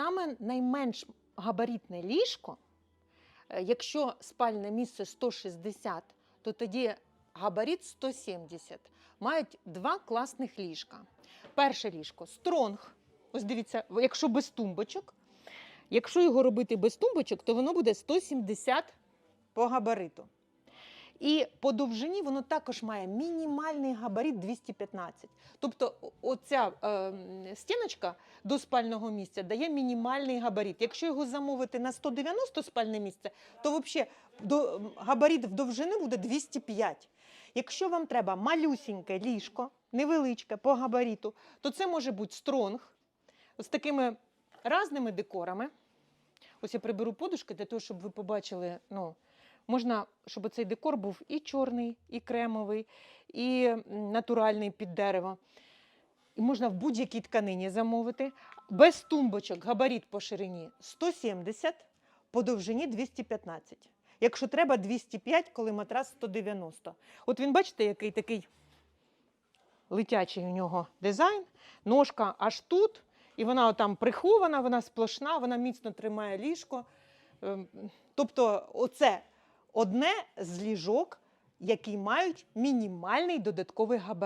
саме найменш габаритне ліжко, е, якщо спальне місце 160, то тоді габарит 170. Мають два класних ліжка. Перше ліжко стронг. Ось дивіться, якщо без тумбочок. Якщо його робити без тумбочок, то воно буде 170 по габариту. І по довжині воно також має мінімальний габарит 215. Тобто оця е, стіночка до спального місця дає мінімальний габарит. Якщо його замовити на 190 спальне місце, то взагалі до, габарит в довжини буде 205. Якщо вам треба малюсіньке ліжко, невеличке по габариту, то це може бути стронг з такими разними декорами. Ось я приберу подушки для того, щоб ви побачили. Ну, можна, щоб цей декор був і чорний, і кремовий, і натуральний під дерево. І можна в будь-якій тканині замовити. Без тумбочок габарит по ширині 170, по довжині 215. Якщо треба 205, коли матрас 190. От він, бачите, який такий летячий у нього дизайн. Ножка аж тут, і вона там прихована, вона сплошна, вона міцно тримає ліжко. Ем, Тобто, оце одне з ліжок, які мають мінімальний додатковий габарит.